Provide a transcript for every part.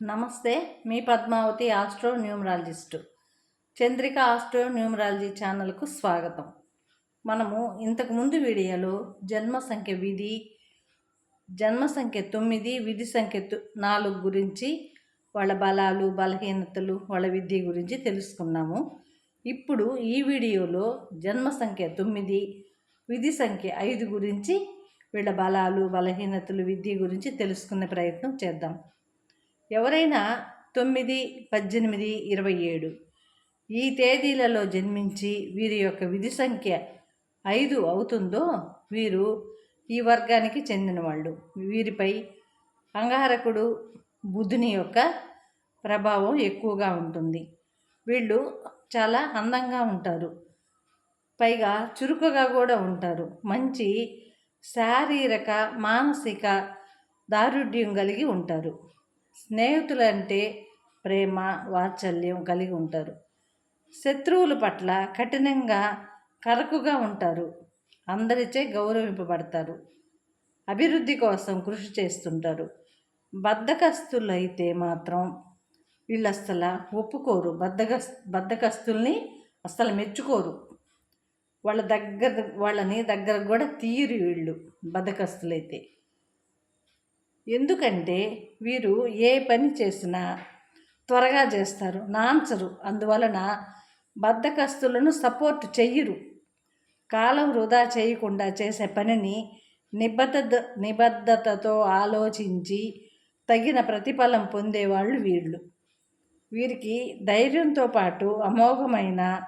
నమస్తే మీ Padmavathi astro numerologist. Chandrika astro numerology ఛానల్కు స్వాగతం. మనము ఇంతకుముందు వీడియోలో జన్మ సంఖ్య విధి జన్మ సంఖ్య తొమ్మిది విధి సంఖ్య నాలుగు గురించి వాళ్ళ బలాలు బలహీనతలు వాళ్ళ విద్య గురించి తెలుసుకున్నాము. ఇప్పుడు ఈ వీడియోలో జన్మ సంఖ్య తొమ్మిది విధి సంఖ్య ఐదు గురించి వీళ్ళ బలాలు బలహీనతలు విద్య గురించి తెలుసుకునే ప్రయత్నం చేద్దాం. ఎవరైనా తొమ్మిది పద్దెనిమిది ఇరవై ఏడు ఈ తేదీలలో జన్మించి వీరి యొక్క విధి సంఖ్య ఐదు అవుతుందో వీరు ఈ వర్గానికి చెందిన వాళ్ళు వీరిపై అంగారకుడు బుధుని యొక్క ప్రభావం ఎక్కువగా ఉంటుంది. వీళ్ళు చాలా అందంగా ఉంటారు. పైగా చురుకుగా కూడా ఉంటారు. మంచి శారీరక మానసిక దారుఢ్యం కలిగి ఉంటారు. స్నేహితులంటే ప్రేమ వాత్సల్యం కలిగి ఉంటారు. శత్రువుల పట్ల కఠినంగా కరకుగా ఉంటారు. అందరిచే గౌరవింపబడతారు. అభివృద్ధి కోసం కృషి చేస్తుంటారు. బద్ధకస్తులు అయితే మాత్రం వీళ్ళు అస్సలు ఒప్పుకోరు. బద్ధకస్ బద్ధకస్తుల్ని అస్సలు మెచ్చుకోరు. వాళ్ళ దగ్గర వాళ్ళని దగ్గర కూడా తీరు వీళ్ళు బద్ధకస్తులైతే ఎందుకంటే వీరు ఏ పని చేసినా త్వరగా చేస్తారు. నాంచరు అందువలన బద్ధకస్తులను సపోర్ట్ చెయ్యరు. కాలం వృధా చేయకుండా చేసే పనిని నిబద్ధ నిబద్ధతతో ఆలోచించి తగిన ప్రతిఫలం పొందేవాళ్ళు వీళ్ళు. వీరికి ధైర్యంతో పాటు అమోఘమైన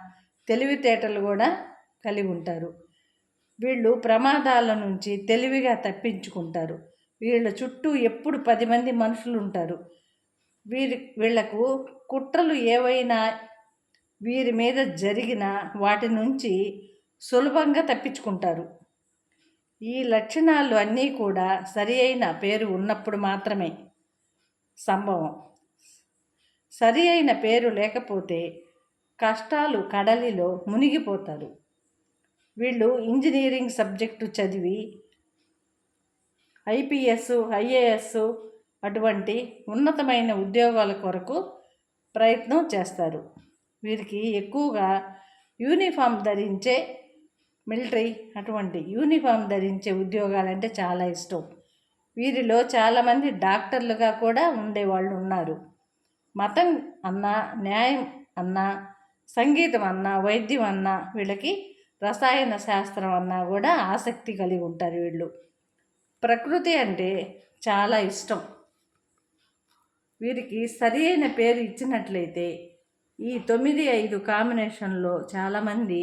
తెలివితేటలు కూడా కలిగి ఉంటారు. వీళ్ళు ప్రమాదాల నుంచి తెలివిగా తప్పించుకుంటారు. వీళ్ళ చుట్టూ ఎప్పుడు పది మంది మనుషులు ఉంటారు. వీరి వీళ్ళకు కుట్రలు ఏవైనా వీరి మీద జరిగిన వాటి నుంచి సులభంగా తప్పించుకుంటారు. ఈ లక్షణాలు అన్నీ కూడా సరి అయిన పేరు ఉన్నప్పుడు మాత్రమే సంభవం. సరి అయిన పేరు లేకపోతే కష్టాలు కడలిలో మునిగిపోతారు. వీళ్ళు ఇంజనీరింగ్ సబ్జెక్టు చదివి ఐపీఎస్ ఐఏఎస్ అటువంటి ఉన్నతమైన ఉద్యోగాల కొరకు ప్రయత్నం చేస్తారు. వీరికి ఎక్కువగా యూనిఫామ్ ధరించే మిలిటరీ అటువంటి యూనిఫామ్ ధరించే ఉద్యోగాలంటే చాలా ఇష్టం. వీరిలో చాలామంది డాక్టర్లుగా కూడా ఉండేవాళ్ళు ఉన్నారు. మతం అన్నా న్యాయం అన్నా సంగీతం అన్నా వైద్యం అన్నా వీళ్ళకి రసాయన శాస్త్రం అన్నా కూడా ఆసక్తి కలిగి ఉంటారు వీళ్ళు. ప్రకృతి అంటే చాలా ఇష్టం. వీరికి సరి అయిన పేరు ఇచ్చినట్లయితే ఈ తొమ్మిది ఐదు కాంబినేషన్లో చాలామంది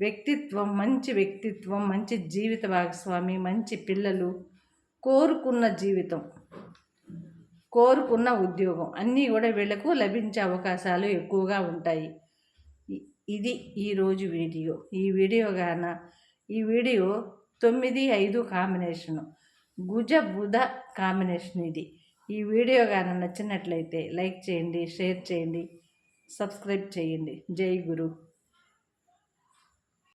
వ్యక్తిత్వం మంచి వ్యక్తిత్వం మంచి జీవిత భాగస్వామి మంచి పిల్లలు కోరుకున్న జీవితం కోరుకున్న ఉద్యోగం అన్నీ కూడా వీళ్ళకు లభించే అవకాశాలు ఎక్కువగా ఉంటాయి. ఇది ఈరోజు వీడియో. ఈ వీడియో గాన ఈ వీడియో తొమ్మిది ఐదు కాంబినేషను. గుజ బుధ కాంబినేషన్ ఇది. ఈ వీడియో కానీ నచ్చినట్లయితే లైక్ చేయండి షేర్ చేయండి సబ్స్క్రైబ్ చేయండి. జై గురు.